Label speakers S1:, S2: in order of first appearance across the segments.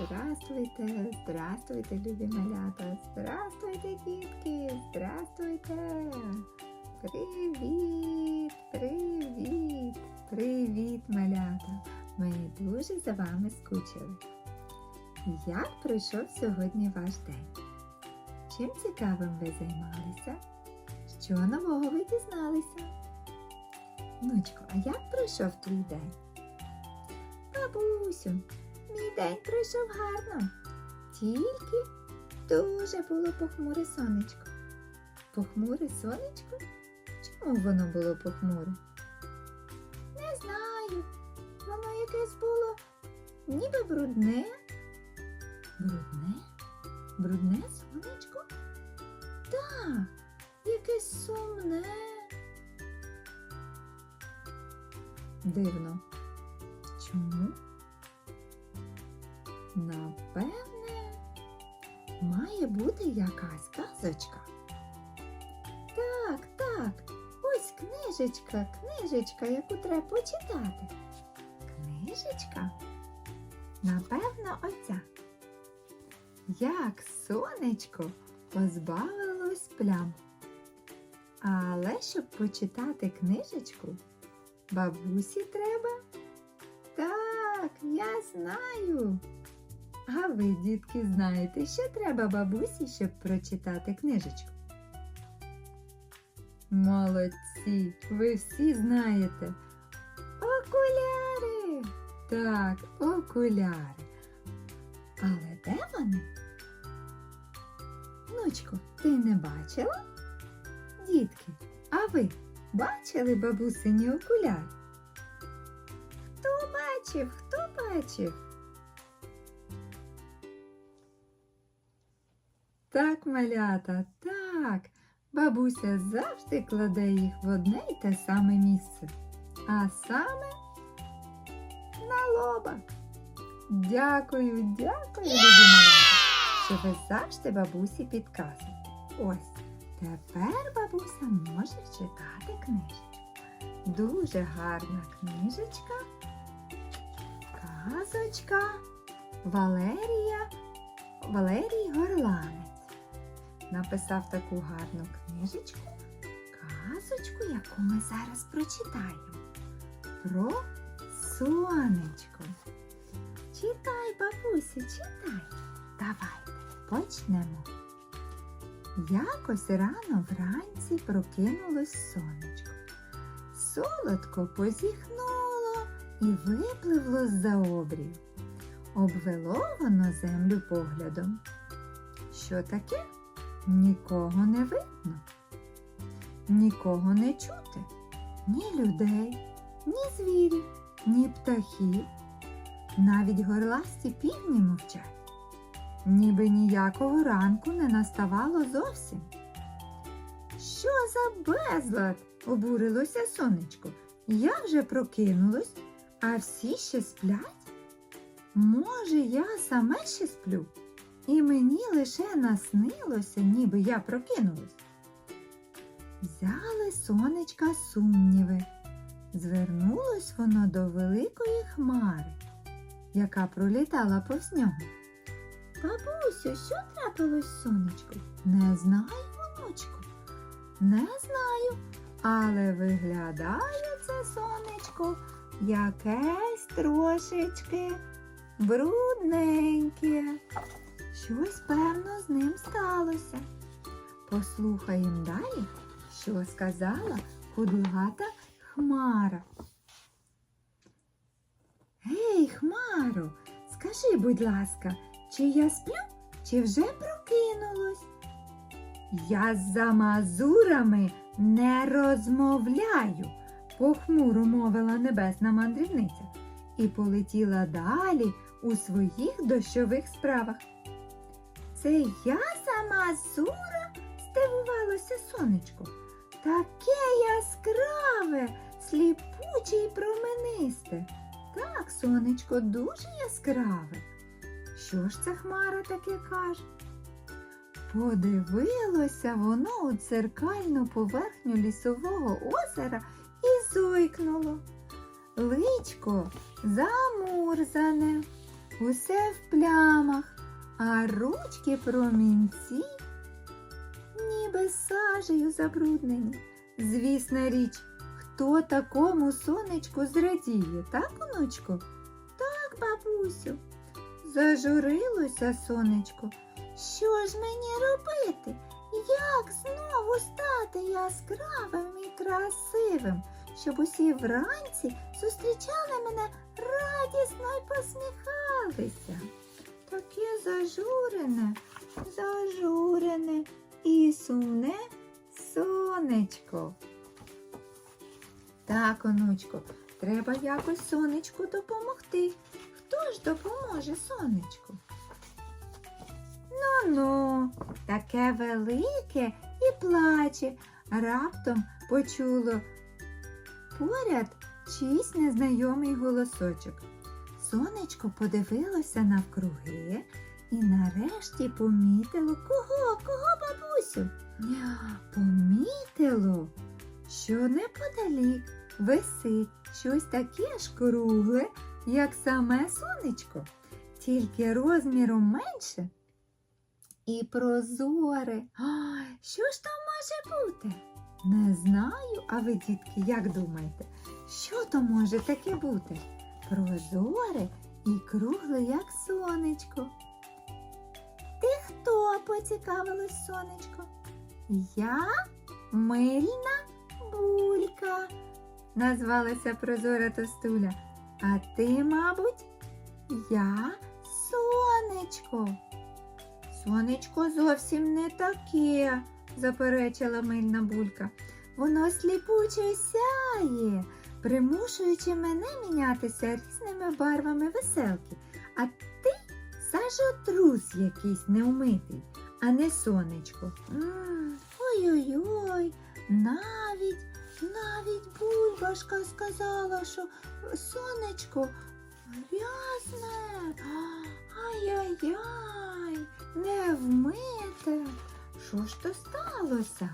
S1: Здравствуйте, здравствуйте, любі малята, здравствуйте, дітки, здравствуйте. Привіт, привіт, привіт, малята. Ми дуже за вами скучили. Як пройшов сьогодні ваш день? Чим цікавим ви займалися? Що нового ви дізналися? Внучко, а як пройшов твій день? Бабусю, Мій день пройшов гарно. Тільки дуже було похмуре сонечко. Похмуре сонечко? Чому воно було похмуре? Не знаю. Воно якесь було ніби брудне. Брудне? Брудне сонечко? Так, якесь сумне. Дивно. Чому? Бути якась казочка. Так, так, ось книжечка, книжечка, яку треба почитати. Книжечка? Напевно, оця. Як сонечко позбавилось плям. Але щоб почитати книжечку, бабусі треба. Так, я знаю. А ви, дітки, знаєте, що треба бабусі, щоб прочитати книжечку? Молодці, ви всі знаєте. Окуляри! Так, окуляри. Але де вони? Внучко, ти не бачила? Дітки, а ви бачили бабусині окуляри? Хто бачив? Хто бачив? Так, малята, так. Бабуся завжди кладе їх в одне й те саме місце, а саме на лоба. Дякую, дякую, любі малята, що ви завжди бабусі підказуєте. Ось, тепер бабуся може читати книжечку. Дуже гарна книжечка. Казочка Валерія Валерій Горланець написав таку гарну книжечку, казочку, яку ми зараз прочитаємо. Про сонечко. Читай, бабусю, читай. Давайте почнемо. Якось рано вранці прокинулось сонечко. Солодко позіхнуло і випливло з-за обрію. Обвело воно землю поглядом. Що таке? Нікого не видно, нікого не чути, ні людей, ні звірів, ні птахів, навіть горласті півні мовчать, ніби ніякого ранку не наставало зовсім. Що за безлад? обурилося сонечко. Я вже прокинулось, а всі ще сплять? Може, я саме ще сплю? І мені лише наснилося, ніби я прокинулась. Взяли сонечка сумніви. Звернулось воно до великої хмари, яка пролітала повз нього. Бабусю, що трапилось сонечко? Не знаю, онучку. Не знаю, але виглядає це сонечко якесь трошечки брудненьке. Щось, певно, з ним сталося. Послухаємо далі, що сказала кудлата Хмара. Гей, Хмаро, скажи, будь ласка, чи я сплю, чи вже прокинулась? Я за мазурами не розмовляю, похмуро мовила небесна мандрівниця і полетіла далі у своїх дощових справах. Це я сама Зура? здивувалося сонечко. Таке яскраве, сліпуче й променисте. Так, сонечко, дуже яскраве. Що ж ця хмара таке каже? Подивилося воно у дзеркальну поверхню лісового озера і зойкнуло. Личко замурзане, усе в плямах, а ручки промінці ніби сажею забруднені. Звісна річ, хто такому сонечку зрадіє, так, онучко? Так, бабусю. Зажурилося сонечко. Що ж мені робити? Як знову стати яскравим і красивим, щоб усі вранці зустрічали мене радісно й посміхалися? Таке зажурене, зажурене і сумне сонечко. Так, онучко, треба якось сонечку допомогти. Хто ж допоможе сонечку? Ну-ну, таке велике і плаче. Раптом почуло поряд чийсь незнайомий голосочок. Сонечко подивилося навкруги і нарешті помітило кого, кого, бабусю? Помітило, що неподалік висить щось таке ж кругле, як саме сонечко, тільки розміром менше і прозоре. Ай, що ж там може бути? Не знаю, а ви, дітки, як думаєте, що то може таке бути? Прозоре і кругле, як сонечко. Ти хто? поцікавилось сонечко. Я мильна булька, назвалася прозора тостуля. А ти, мабуть, я сонечко. Сонечко зовсім не таке, заперечила мильна булька. Воно сліпуче сяє, примушуючи мене мінятися різними барвами веселки. А ти сажотрус якийсь неумитий, а не сонечко. Ой-ой-ой, навіть, навіть бульбашка сказала, що сонечко грязне. Ай-яй-яй, не вмите. Що ж то сталося?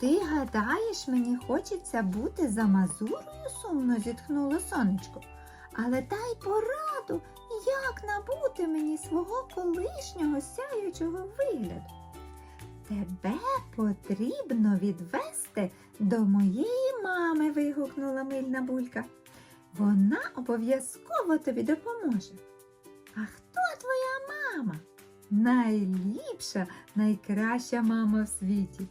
S1: Ти гадаєш, мені хочеться бути за мазурою, сумно зітхнуло сонечко. Але дай пораду, як набути мені свого колишнього сяючого вигляду. Тебе потрібно відвести до моєї мами, вигукнула мильна булька. Вона обов'язково тобі допоможе. А хто твоя мама? Найліпша, найкраща мама в світі.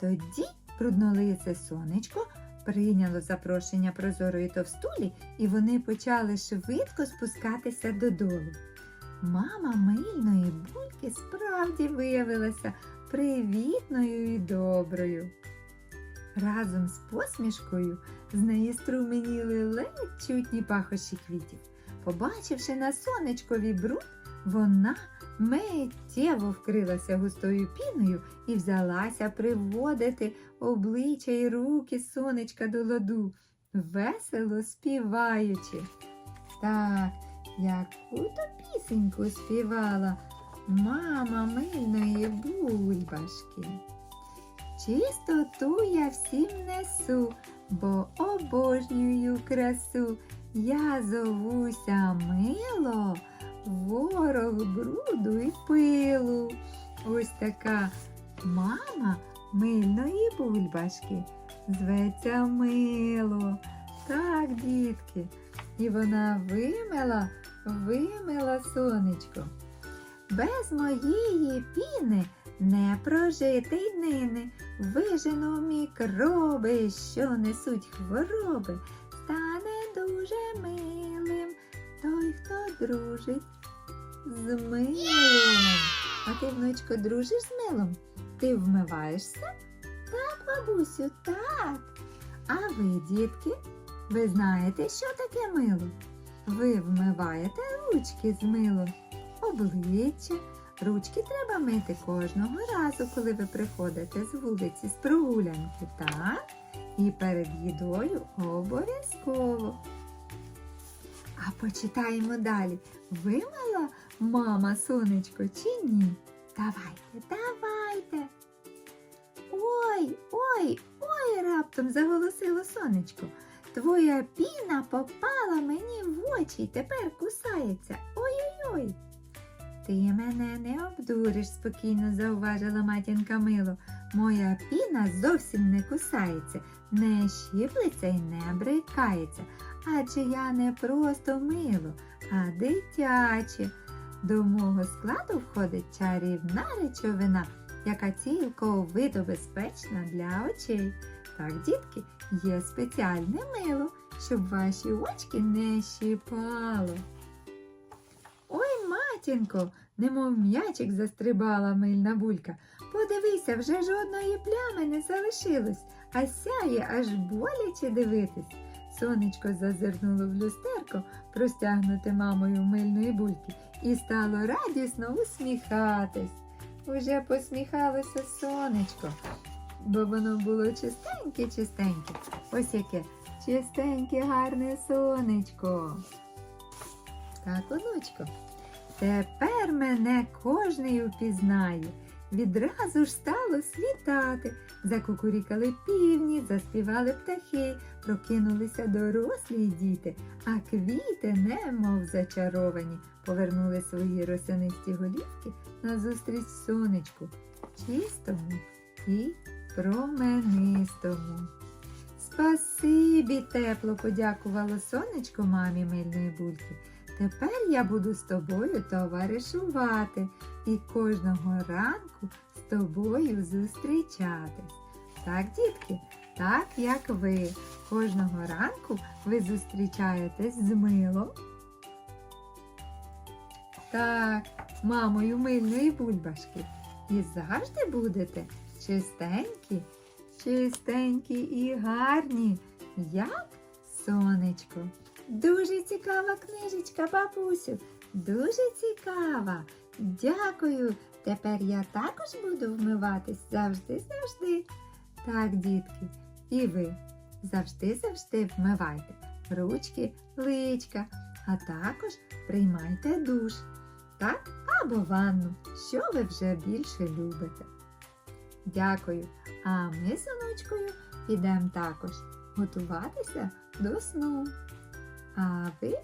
S1: Тоді бруднолице сонечко прийняло запрошення прозорої товстулі, і вони почали швидко спускатися додолу. Мама мильної бульки справді виявилася привітною і доброю. Разом з посмішкою з неї струменіли ледь чутні пахощі квітів. Побачивши на сонечкові бруд, вона миттєво вкрилася густою піною і взялася приводити обличчя й руки сонечка до ладу, весело співаючи. Так, яку то пісеньку співала мама мильної бульбашки. Чистоту я всім несу, бо обожнюю красу. Я зовуся мило, ворог бруду і пилу. Ось така мама мильної бульбашки. Зветься мило. Так, дітки. І вона вимила, вимила сонечко. Без моєї піни не прожити й днини. Вижену мікроби, що несуть хвороби, стане дуже хто дружить з милом. А ти, внучко, дружиш з милом? Ти вмиваєшся? Так, бабусю, так. А ви, дітки, ви знаєте, що таке мило? Ви вмиваєте ручки з милом, обличчя. Ручки треба мити кожного разу, коли ви приходите з вулиці з прогулянки, так? І перед їдою обов'язково. А почитаємо далі. Вимила мама сонечко чи ні? Давайте, давайте. Ой, ой, ой, раптом заголосило сонечко. Твоя піна попала мені в очі і тепер кусається. Ой-ой-ой. Ти мене не обдуриш, спокійно зауважила матінка Мило. Моя піна зовсім не кусається, не щиплеться і не брикається. Адже я не просто мило, а дитяче. До мого складу входить чарівна речовина, яка цілковито безпечна для очей. Так, дітки, є спеціальне мило, щоб ваші очки не щипало. Ой, матінко, немов м'ячик застрибала мильна булька. Подивися, вже жодної плями не залишилось, а сяє аж боляче дивитись. Сонечко зазирнуло в люстерко, простягнуте мамою мильної бульки, і стало радісно усміхатись. Уже посміхалося сонечко, бо воно було чистеньке-чистеньке. Ось яке чистеньке, гарне сонечко. Так, онучко, тепер мене кожний упізнає. Відразу ж стало світати. Закукурікали півні, заспівали птахи, прокинулися дорослі діти, а квіти, немов зачаровані, повернули свої росянисті голівки назустріч сонечку, чистому і променистому. Спасибі, тепло подякувало сонечко мамі мильної бульки. Тепер я буду з тобою товаришувати і кожного ранку з тобою зустрічатись. Так, дітки, так як ви. Кожного ранку ви зустрічаєтесь з милом. Так, мамою мильної бульбашки. І завжди будете чистенькі, чистенькі і гарні, як сонечко. Дуже цікава книжечка, бабусю. Дуже цікава. Дякую. Тепер я також буду вмиватись завжди-завжди. Так, дітки, і ви завжди-завжди вмивайте ручки, личка, а також приймайте душ. Так, або ванну, що ви вже більше любите. Дякую. А ми з онучкою підемо також готуватися до сну. А ви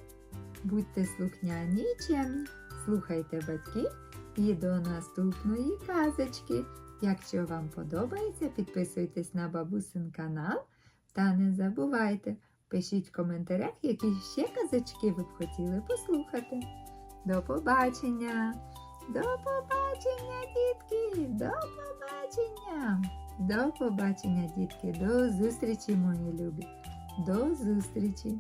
S1: будьте слухняні і чемні, слухайте батьків і до наступної казочки. Якщо вам подобається, підписуйтесь на бабусин канал та не забувайте, пишіть в коментарях, які ще казочки ви б хотіли послухати. До побачення! До побачення, дітки! До побачення! До побачення, дітки! До зустрічі, мої любі! До зустрічі!